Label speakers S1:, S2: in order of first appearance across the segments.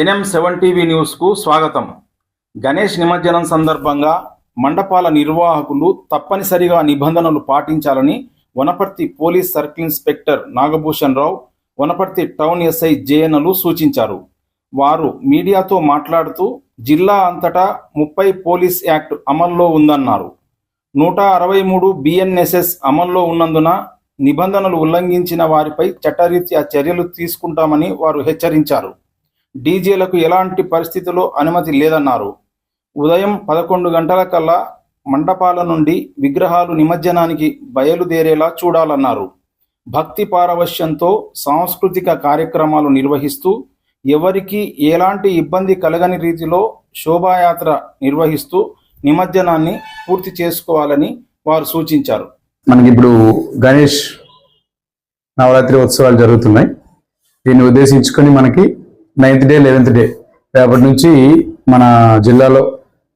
S1: NM seven TV న్యూస్కు స్వాగతం. గణేష్ నిమజ్జనం సందర్భంగా మండపాల నిర్వాహకులు తప్పనిసరిగా నిబంధనలు పాటించాలని Wanaparthy police circle inspector Nagabhushan Rao Wanaparthy town SI జేఎన్లు సూచించారు. వారు మీడియాతో మాట్లాడుతూ జిల్లా అంతటా ముప్పై పోలీస్ యాక్ట్ అమల్లో ఉందన్నారు. నూట అరవై మూడు బిఎన్ఎస్ఎస్ అమల్లో ఉన్నందున నిబంధనలు ఉల్లంఘించిన వారిపై చట్టరీత్యా చర్యలు తీసుకుంటామని వారు హెచ్చరించారు. డీజేలకు ఎలాంటి పరిస్థితుల్లో అనుమతి లేదన్నారు. ఉదయం పదకొండు గంటల కల్లా మండపాల నుండి విగ్రహాలు నిమజ్జనానికి బయలుదేరేలా చూడాలన్నారు. భక్తి పారవశ్యంతో సాంస్కృతిక కార్యక్రమాలు నిర్వహిస్తూ ఎవరికి ఎలాంటి ఇబ్బంది కలగని రీతిలో శోభాయాత్ర నిర్వహిస్తూ నిమజ్జనాన్ని పూర్తి చేసుకోవాలని వారు సూచించారు.
S2: మనకి ఇప్పుడు గణేష్ నవరాత్రి ఉత్సవాలు జరుగుతున్నాయి. దీన్ని ఉద్దేశించుకొని మనకి నైన్త్ డే లెవెన్త్ డే రేపటి నుంచి మన జిల్లాలో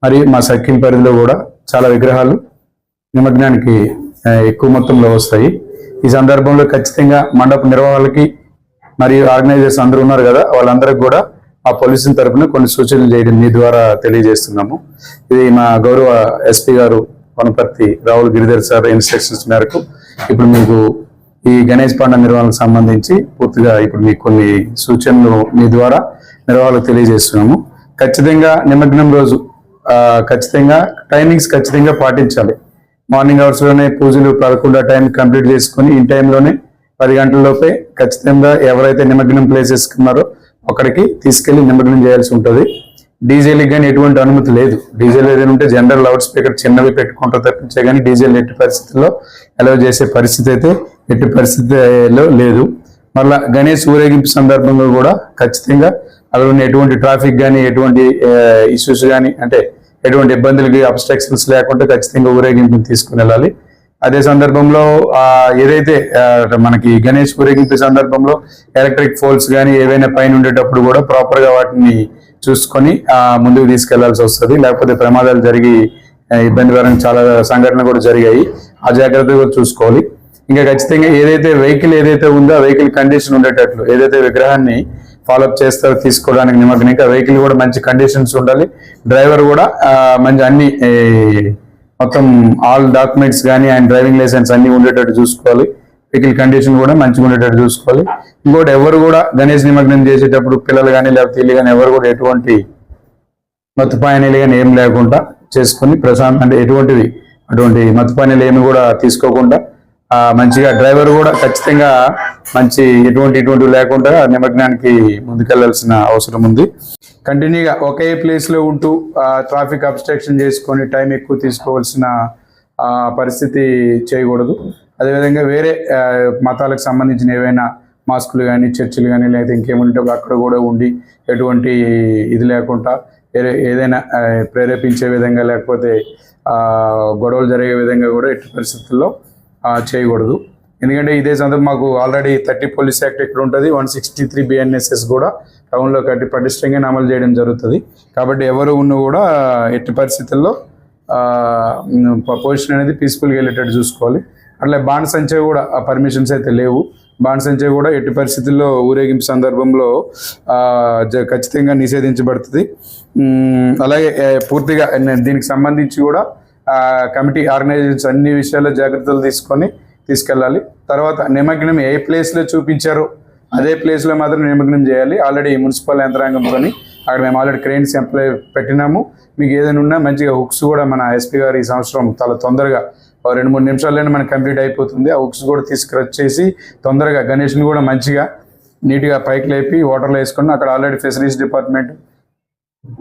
S2: మరియు మా సర్కిల్ పరిధిలో కూడా చాలా విగ్రహాలు నిమగ్నానికి ఎక్కువ మొత్తంలో వస్తాయి. ఈ సందర్భంలో ఖచ్చితంగా మండప నిర్వాహకులకి మరియు ఆర్గనైజర్స్ అందరూ ఉన్నారు కదా వాళ్ళందరికి కూడా ఆ పోలీసుల తరఫున కొన్ని సూచనలు చేయడం మీ ద్వారా తెలియజేస్తున్నాము. ఇది మా గౌరవ SP garu Wanaparthy Rahul Giridhar sir instructions మేరకు ఇప్పుడు మీకు ఈ గణేష్ పండుగ నిర్వహణకు సంబంధించి పూర్తిగా ఇప్పుడు మీకు కొన్ని సూచనలు మీ ద్వారా నిర్వహణకు తెలియజేస్తున్నాము. ఖచ్చితంగా నిమగ్నం రోజు ఖచ్చితంగా టైమింగ్స్ ఖచ్చితంగా పాటించాలి. మార్నింగ్ అవర్స్లోనే పూజలు పదకొండు టైం కంప్లీట్ చేసుకుని ఇన్ టైంలోనే పది గంటలలోపే ఖచ్చితంగా ఎవరైతే నిమగ్నం ప్లేస్ చేసుకున్నారో అక్కడికి తీసుకెళ్ళి నిమగ్నం చేయాల్సి ఉంటుంది. డీజేలకు కానీ ఎటువంటి అనుమతి లేదు. డీజేలు ఏదైనా ఉంటే జనరల్ లౌడ్ స్పీకర్ చిన్నవి పెట్టుకుంటూ తప్పించే కానీ డీజేలు ఎట్టి పరిస్థితుల్లో అలౌ చేసే పరిస్థితి అయితే ఎట్టి పరిస్థితిలో లేదు. మళ్ళా గణేష్ ఊరేగింపు సందర్భంలో కూడా ఖచ్చితంగా అలా ఉన్న ఎటువంటి ట్రాఫిక్ కానీ ఎటువంటి ఇష్యూస్ కానీ అంటే ఎటువంటి ఇబ్బందులకి అబ్స్ట్రక్షన్స్ లేకుండా ఖచ్చితంగా ఊరేగింపుని తీసుకుని వెళ్ళాలి. అదే సందర్భంలో ఏదైతే మనకి గణేష్ ఊరేగింపు సందర్భంలో ఎలక్ట్రిక్ పోల్స్ కానీ ఏవైనా పైన ఉండేటప్పుడు కూడా ప్రాపర్గా వాటిని చూసుకొని ముందుకు తీసుకెళ్ళాల్సి వస్తుంది. లేకపోతే ప్రమాదాలు జరిగి ఇబ్బంది ఇబ్బందికరంగా చాలా సంఘటనలు కూడా జరిగాయి. ఆ జాగ్రత్తగా కూడా చూసుకోవాలి. ఇంకా ఖచ్చితంగా ఏదైతే వెహికల్ ఏదైతే ఉందో ఆ వెహికల్ కండిషన్ ఉండేటట్లు ఏదైతే విగ్రహాన్ని ఫాలోఅప్ చేస్తారో తీసుకోవడానికి నిమగ్నం ఇంకా వెహికల్ కూడా మంచి కండిషన్స్ ఉండాలి. డ్రైవర్ కూడా మంచి అన్ని మొత్తం ఆల్ డాక్యుమెంట్స్ కానీ ఆయన డ్రైవింగ్ లైసెన్స్ అన్ని ఉండేటట్టు చూసుకోవాలి. వెహికల్ కండిషన్ కూడా మంచిగా ఉండేటట్టు చూసుకోవాలి. ఇంకోటి ఎవరు కూడా గణేష్ నిమగ్నం చేసేటప్పుడు పిల్లలు కానీ లేకపోతే ఇల్లు కానీ ఎవరు కూడా ఎటువంటి మత్తుపాయనీలు కానీ ఏం లేకుండా చేసుకుని ప్రశాంత్ అంటే ఎటువంటివి అటువంటి మత్తుపాయనీలు ఏమి కూడా తీసుకోకుండా మంచిగా డ్రైవర్ కూడా ఖచ్చితంగా మంచి ఎటువంటి ఇటువంటివి లేకుండా నిమగ్నానికి ముందుకెళ్ళాల్సిన అవసరం ఉంది. కంటిన్యూగా ఒకే ప్లేస్లో ఉంటూ ట్రాఫిక్ అబ్స్ట్రక్షన్ చేసుకొని టైం ఎక్కువ తీసుకోవాల్సిన పరిస్థితి చేయకూడదు. అదేవిధంగా వేరే మతాలకు సంబంధించిన ఏవైనా మాస్కులు కానీ చర్చిలు కానీ లేదా ఇంకేముంటే అక్కడ కూడా ఉండి ఎటువంటి ఇది లేకుండా ఏదైనా ప్రేరేపించే విధంగా లేకపోతే గొడవలు జరిగే విధంగా కూడా ఎట్టి పరిస్థితుల్లో చేయకూడదు. ఎందుకంటే ఇదే సందర్భం మాకు ఆల్రెడీ థర్టీ పోలీస్ యాక్ట్ ఇక్కడ ఉంటుంది వన్ సిక్స్టీ త్రీ బిఎన్ఎస్ఎస్ కూడా టౌన్లో కట్టి పటిష్టంగా అమలు చేయడం జరుగుతుంది. కాబట్టి ఎవరు ఉన్న కూడా ఎట్టి పరిస్థితుల్లో పొజిషన్ అనేది పీస్ఫుల్గా వెళ్ళేటట్టు చూసుకోవాలి. అట్లే బాండ్ సంచయ కూడా ఆ పర్మిషన్స్ అయితే లేవు. బాండ్ సంచయ కూడా ఎట్టి పరిస్థితుల్లో ఊరేగింపు సందర్భంలో జ- ఖచ్చితంగా నిషేధించబడుతుంది. అలాగే పూర్తిగా దీనికి సంబంధించి కూడా కమిటీ ఆర్గనైజేషన్స్ అన్ని విషయాల్లో జాగ్రత్తలు తీసుకొని తీసుకెళ్ళాలి. తర్వాత నిమగ్నం ఏ ప్లేస్లో చూపించారో అదే ప్లేస్లో మాత్రం నిమగ్నం చేయాలి. ఆల్రెడీ మున్సిపల్ యంత్రాంగంతో అక్కడ మేము ఆల్రెడీ క్రెయిన్స్ ఎంప్లాయ్ పెట్టినాము. మీకు ఏదైనా ఉన్నా మంచిగా హుక్స్ కూడా మన ఎస్పీ గారు ఈ సంవత్సరం చాలా తొందరగా ఓ రెండు మూడు నిమిషాల్లోనే మనకి కంప్లీట్ అయిపోతుంది. ఆ హుక్స్ కూడా తీసుకొచ్చేసి తొందరగా గణేష్ని కూడా మంచిగా నీట్గా పైకి లేపి వాటర్లో వేసుకుని అక్కడ already facilities department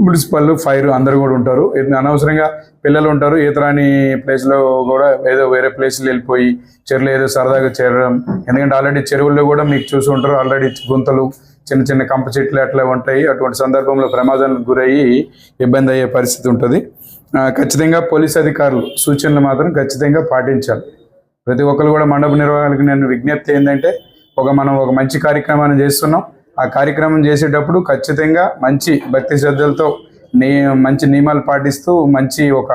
S2: municipal fire అందరు కూడా ఉంటారు. అనవసరంగా పిల్లలు ఉంటారు. ఈతరాని ప్లేస్లో కూడా ఏదో వేరే ప్లేస్లో వెళ్ళిపోయి చెరువులు ఏదో సరదాగా చేరడం. ఎందుకంటే ఆల్రెడీ చెరువుల్లో కూడా మీకు చూసి ఉంటారు. ఆల్రెడీ గుంతలు చిన్న చిన్న కంప చెట్లు అట్లా ఉంటాయి. అటువంటి సందర్భంలో ప్రమాదాలకు గురయ్యి ఇబ్బంది అయ్యే పరిస్థితి ఉంటుంది. ఖచ్చితంగా పోలీస్ అధికారులు సూచనలు మాత్రం ఖచ్చితంగా పాటించాలి. ప్రతి ఒక్కరు కూడా మండప నిర్వాహకులకు నేను విజ్ఞప్తి ఏంటంటే ఒక మనం ఒక మంచి కార్యక్రమాన్ని చేస్తున్నాం. ఆ కార్యక్రమం చేసేటప్పుడు ఖచ్చితంగా మంచి భక్తి శ్రద్ధలతో నీ మంచి నియమాలు పాటిస్తూ మంచి ఒక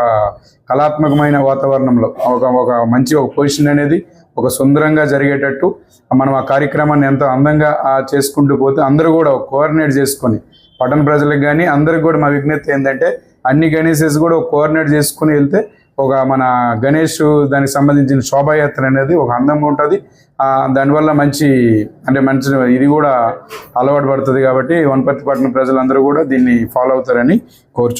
S2: కళాత్మకమైన వాతావరణంలో ఒక ఒక మంచి ఒక పొజిషన్ అనేది ఒక సుందరంగా జరిగేటట్టు మనం ఆ కార్యక్రమాన్ని ఎంతో అందంగా చేసుకుంటూ పోతే అందరూ కూడా కోఆర్డినేట్ చేసుకొని పట్టణ ప్రజలకు కానీ అందరికి కూడా మా విజ్ఞప్తి ఏంటంటే అన్ని గణేషెస్ కూడా ఒక కోఆర్డినేట్ చేసుకుని వెళ్తే ఒక మన గణేష్ దానికి సంబంధించిన శోభాయాత్ర అనేది ఒక అందంగా ఉంటుంది. ఆ, దానివల్ల మంచి అంటే మంచి ఇది కూడా అలవాటు పడుతుంది కాబట్టి వనపర్తి పట్టణ ప్రజలందరూ కూడా దీన్ని ఫాలో అవుతారని కోరుచు